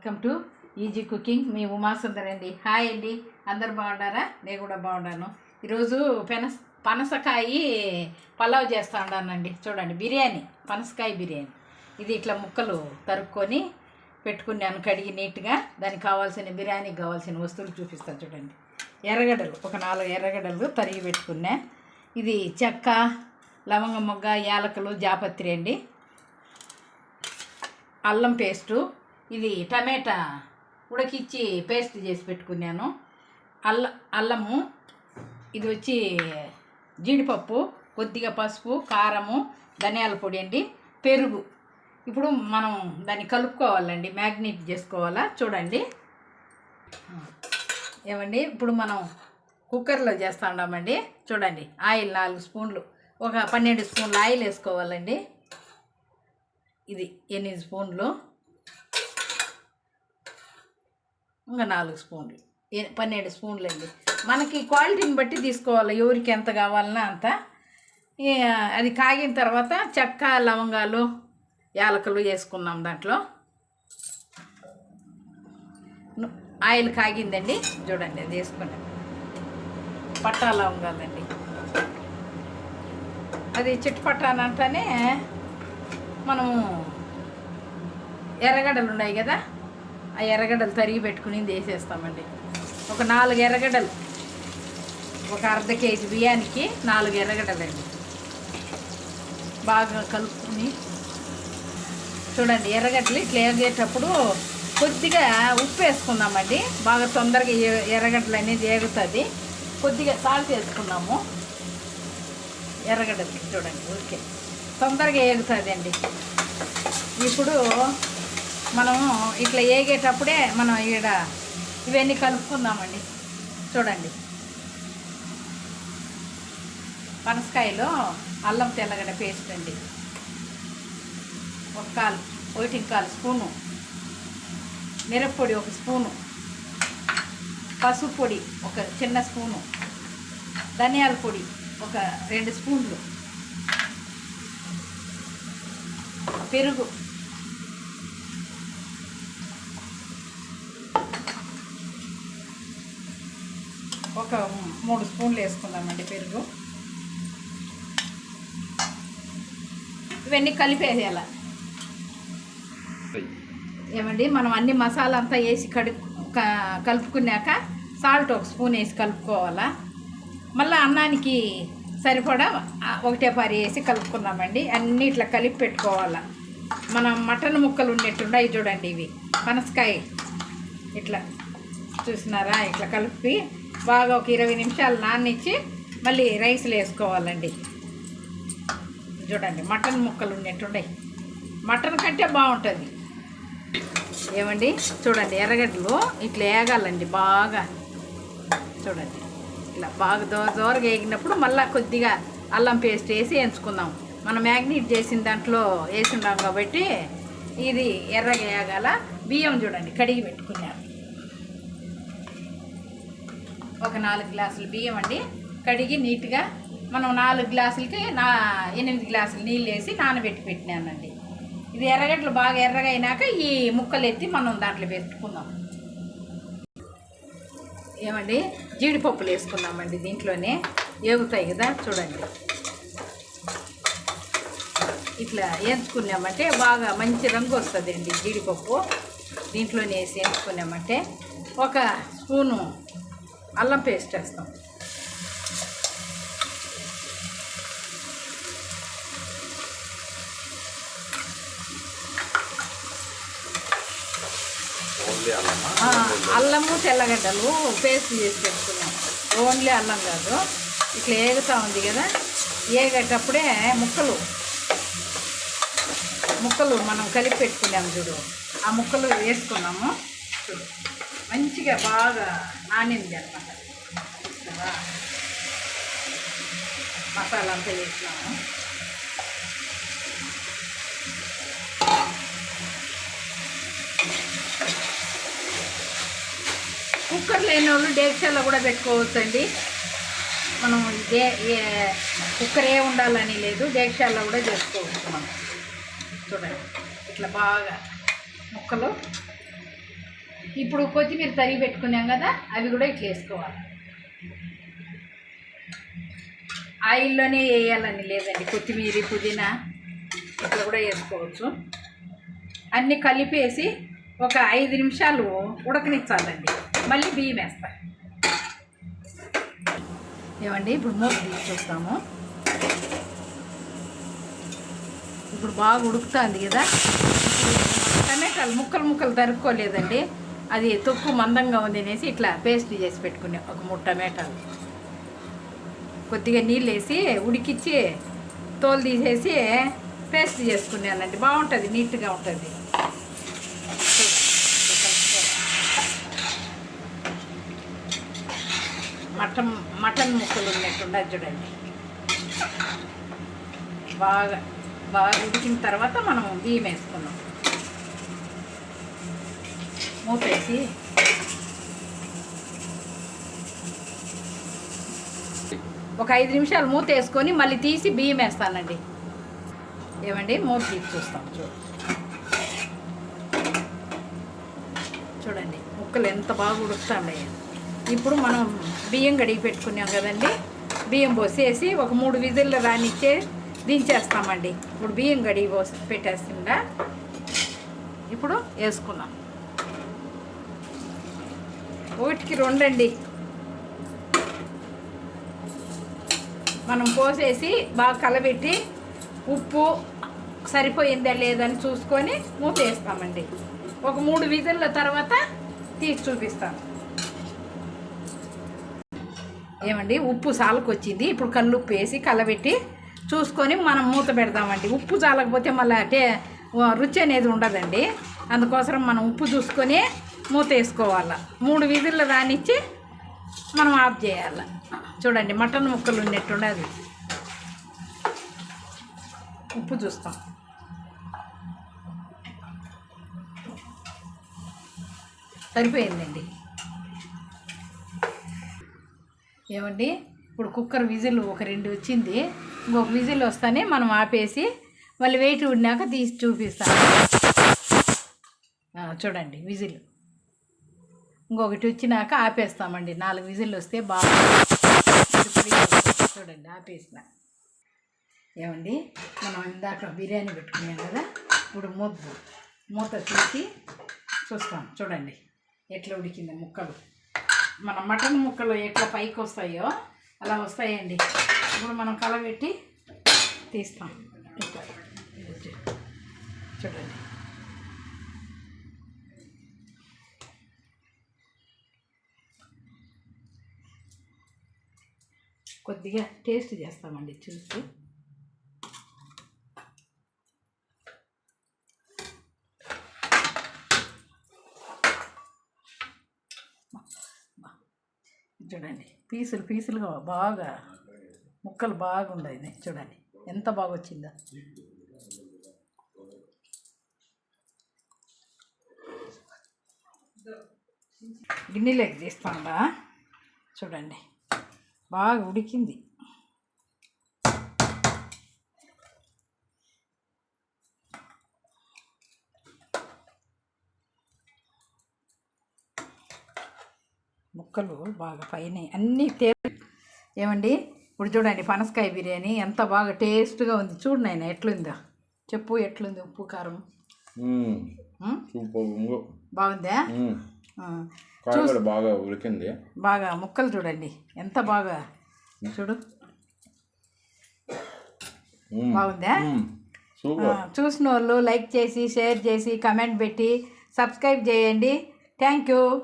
Welcome to easy cooking. మీ ఉమాసుందర్ అండి. Hi అండి. అందరు బాగున్నారా? నేను కూడా బాగున్నాను. ఈరోజు పెనస పనసకాయ పలావ్ చేస్తా ఉన్నానండి. చూడండి బిర్యానీ పనసకాయ బిర్యానీ. ఇది ఇట్లా ముక్కలు తరుక్కొని పెట్టుకున్నాను కడిగి నీట్గా. దానికి కావాల్సిన బిర్యానీకి కావాల్సిన వస్తువులు చూపిస్తాను చూడండి. ఎర్రగడ్డలు ఒక నాలుగు ఎర్రగడ్డలు తరిగి పెట్టుకున్నా. ఇది చెక్క లవంగ మొగ్గ యాలకులు జాపత్రి అండి. అల్లం పేస్టు ఇది టమాటా ఉడకిచ్చి పేస్ట్ చేసి పెట్టుకున్నాను. అల్ల అల్లము ఇది వచ్చి జీడిపప్పు కొద్దిగా పసుపు కారము ధనియాల పొడి అండి పెరుగు. ఇప్పుడు మనం దాన్ని కలుపుకోవాలండి మ్యాగ్నేట్ చేసుకోవాలా చూడండి. ఏమండి ఇప్పుడు మనం కుక్కర్లో చేస్తా ఉన్నామండి చూడండి ఆయిల్ నాలుగు స్పూన్లు ఒక పన్నెండు స్పూన్లు ఆయిల్ వేసుకోవాలండి. ఇది ఎనిమిది స్పూన్లు. ఇంకా నాలుగు స్పూన్లు. పన్నెండు స్పూన్లు అండి మనకి క్వాలిటీని బట్టి తీసుకోవాలి. ఎవరికి ఎంత కావాలన్నా అంత. అది కాగిన తర్వాత చెక్క లవంగాలు యాలకులు వేసుకున్నాం దాంట్లో. ఆయిల్ కాగిందండి. చూడండి అది వేసుకున్నాం. పట్టా లవంగాలండి. అది చిట్టుపట్టానంటేనే మనము ఎర్రగడ్డలు ఉన్నాయి కదా. ఆ ఎర్రగడ్డలు తరిగి పెట్టుకుని వేసేస్తామండి ఒక నాలుగు ఎర్రగడ్డలు. ఒక అర్ధ కేజీ బియ్యానికి నాలుగు ఎర్రగడ్డలండి. బాగా కలుపుకొని చూడండి ఎర్రగడ్డలు ఇట్లా వేగేటప్పుడు కొద్దిగా ఉప్పు వేసుకుందామండి. బాగా తొందరగా ఎర్రగడ్డలు అనేది ఏగుతుంది. కొద్దిగా సాల్ట్ వేసుకున్నాము. ఎర్రగడ్డలకి చూడండి ఓకే తొందరగా ఏగుతుంది అండి ఇప్పుడు మనము ఇట్లా ఏగేటప్పుడే మనం ఈడ ఇవన్నీ కలుపుకుందామండి. చూడండి. పనసకాయలో అల్లం తెల్లగడ్డ పేస్ట్ అండి. ఒక కాలు ఒకటి కాలు స్పూను. మిరప్పొడి ఒక స్పూను. పసుపు పొడి ఒక చిన్న స్పూను. ధనియాల పొడి ఒక రెండు స్పూన్లు. పెరుగు ఒక మూడు స్పూన్లు వేసుకుందామండి పెరుగు. ఇవన్నీ కలిపేసేయాల? ఏమండి మనం అన్ని మసాలా అంతా వేసి కడు కలుపుకున్నాక సాల్ట్ ఒక స్పూన్ వేసి కలుపుకోవాలా? మళ్ళీ అన్నానికి సరిపడా ఒకటే పారి వేసి కలుపుకున్నామండి అన్నీ ఇట్లా కలిపి పెట్టుకోవాలా. మనం మటన్ ముక్కలు ఉన్నట్టున్నాయి చూడండి ఇవి. పనసకాయ ఇట్లా చూసినారా? ఇట్లా కలిపి బాగా ఒక ఇరవై నిమిషాలు నాన్నిచ్చి మళ్ళీ రైస్లు వేసుకోవాలండి. చూడండి మటన్ ముక్కలు ఉన్నట్టున్నాయి మటన్ కంటే బాగుంటుంది. ఏమండి? చూడండి ఎర్రగడ్డలు ఇట్లా వేగాలండి బాగా. చూడండి ఇట్లా బాగా దోర దోరగా వేగినప్పుడు మళ్ళీ కొద్దిగా అల్లం పేస్ట్ వేసి ఎంచుకుందాం. మనం మ్యాగ్నెట్ చేసిన దాంట్లో వేసిండాం కాబట్టి ఇది ఎర్రగా వేగాల. బియ్యం చూడండి కడిగి పెట్టుకున్నాను ఒక నాలుగు గ్లాసులు బియ్యం అండి. కడిగి నీట్గా మనం నాలుగు గ్లాసులకి నా ఎనిమిది గ్లాసులు నీళ్ళు వేసి నానబెట్టి పెట్టినానండి. ఇది ఎర్రగడ్డలు బాగా ఎర్రగా అయినాక ఈ ముక్కలు ఎత్తి మనం దాంట్లో పెట్టుకుందాం. ఏమండి? జీడిపప్పులు వేసుకున్నామండి దీంట్లోనే. ఏగుతాయి కదా చూడండి. ఇట్లా వేసుకున్నామంటే బాగా మంచి రంగు వస్తుందండి జీడిపప్పు. దీంట్లోనే వేసి వేసుకున్నామంటే ఒక స్పూను అల్లం పేస్ట్ వేస్తాం అల్లము? తెల్లగడ్డలు పేస్ట్ చేసి పెట్టుకున్నాం. ఓన్లీ అల్లం కాదు. ఇట్లా ఏగుతా ఉంది కదా ఏగేటప్పుడే ముక్కలు. ముక్కలు మనం కలిపి పెట్టుకున్నాము చూడు. ఆ ముక్కలు వేసుకున్నాము. చూడు. మంచిగా బాగా ఆనియన్ అనమాట కదా మసాలా అంతా వేసినాము కుక్కర్ లేని వాళ్ళు డేక్షాలో కూడా పెట్టుకోవచ్చండి. మనం డే ఏ- కుక్కర్ ఉండాలని లేదు డేక్షాల్లో కూడా చేసుకోవచ్చు మనం. చూడండి ఇట్లా బాగా ముక్కలు ఇప్పుడు కొత్తిమీర తరిగి పెట్టుకున్నాం కదా అవి కూడా ఇట్లా వేసుకోవాలి. ఆయిల్లోనే వేయాలని లేదండి కొత్తిమీర పుదీనా ఇట్లా కూడా వేసుకోవచ్చు. అన్నీ కలిపేసి ఒక ఐదు నిమిషాలు ఉడకనిచ్చాలండి మళ్ళీ బియ్యం వేస్తాను ఏమండి ఇప్పుడు మూత తీసి చూస్తాము. ఇప్పుడు బాగా ఉడుకుతుంది కదా టమాటాలు ముక్కలు ముక్కలు తరుక్కోలేదండి. అది తొక్కు మందంగా ఉంది అనేసి ఇట్లా పేస్ట్ చేసి పెట్టుకునే ఒక మూడు టమాటాలు. కొద్దిగా నీళ్ళు వేసి ఉడికిచ్చి తోలు తీసేసి పేస్ట్ చేసుకున్నానండి బాగుంటుంది నీట్గా ఉంటుంది. మటన్ మటన్ ముక్కలు ఉన్నట్టుండదు చూడండి. బాగా బాగా ఉడికిన తర్వాత మనం బియ్యం వేసుకున్నాం మూత వేసి ఒక ఐదు నిమిషాలు మూత వేసుకొని మళ్ళీ తీసి బియ్యం వేస్తానండి. ఏమండి? మూత తీసి చూస్తాం. చూడు చూడండి ముక్కలు ఎంత బాగా ఉడుకుతాయి ఇప్పుడు మనం బియ్యం కడిగి పెట్టుకున్నాం కదండి. బియ్యం పోసేసి ఒక మూడు విజిల్లు రానిచ్చే దించేస్తామండి. ఇప్పుడు బియ్యం కడిగి పోసి పెట్టేసిందా ఇప్పుడు వేసుకున్నాం ఒకటికి రెండండి. మనం పోసేసి బాగా కలబెట్టి ఉప్పు సరిపోయిందా లేదని చూసుకొని మూత వేస్తామండి ఒక మూడు విజిల్ల తర్వాత తీసి చూపిస్తాను. ఏమండి? ఉప్పు సాలకొచ్చింది. ఇప్పుడు కళ్ళు ఉప్పు వేసి కలబెట్టి చూసుకొని మనం మూత పెడదామండి ఉప్పు చాలకపోతే మళ్ళీ అంటే రుచి అనేది ఉండదండి. అందుకోసం మనం ఉప్పు చూసుకొని మూత వేసుకోవాలి. మూడు విజిల్లు రానిచ్చి మనం ఆఫ్ చేయాలి. చూడండి మటన్ ముక్కలు ఉన్నట్టున్నది ఉప్పు చూస్తాం. సరిపోయిందండి. ఏమండి ఇప్పుడు కుక్కర్ విజిల్ ఒక రెండు వచ్చింది. ఇంకొక విజిల్ వస్తానే మనం ఆపేసి మళ్ళీ వెయిట్ ఉన్నాక తీసి చూపిస్తాను. చూడండి విజిల్. ఇంకొకటి వచ్చినాక ఆపేస్తామండి. నాలుగు విజిల్ వస్తే బాగా చూడండి ఆపేసిన. ఏమండి? మనం ఇందాక బిర్యానీ పెట్టుకున్నాం కదా? ఇప్పుడు మూత మూత తీసి చూస్తాం. చూడండి ఎట్లా ఉడికింది ముక్కలు. మన మటన్ ముక్కలు ఎట్లా పైకి వస్తాయో అలా వస్తాయండి. ఇప్పుడు మనం కలబెట్టి తీస్తాం. చూడండి. కొద్దిగా టేస్ట్ చేస్తామండి చూసి. చూడండి పీసులు పీసులుగా బాగా ముక్కలు బాగుండయి చూడండి. ఎంత బాగా వచ్చిందో గిన్నెలోకి తీస్తాండా చూడండి. బాగా ఉడికింది. ముక్కలు బాగా పైన అన్నీ తే ఏమండి? ఇప్పుడు చూడండి పనసకాయ బిర్యానీ ఎంత బాగా టేస్ట్గా ఉంది. చూడు నాయన ఎట్లుందో. చెప్పు ఎట్లుంది ఉప్పు కారం? బాగుందా? కూడా బాగా ఉడికింది. బాగా ముక్కలు చూడండి. ఎంత బాగా చూడు. బాగుందా? చూసిన వాళ్ళు లైక్ చేసి షేర్ చేసి కమెంట్ పెట్టి సబ్స్క్రైబ్ చేయండి. Thank you.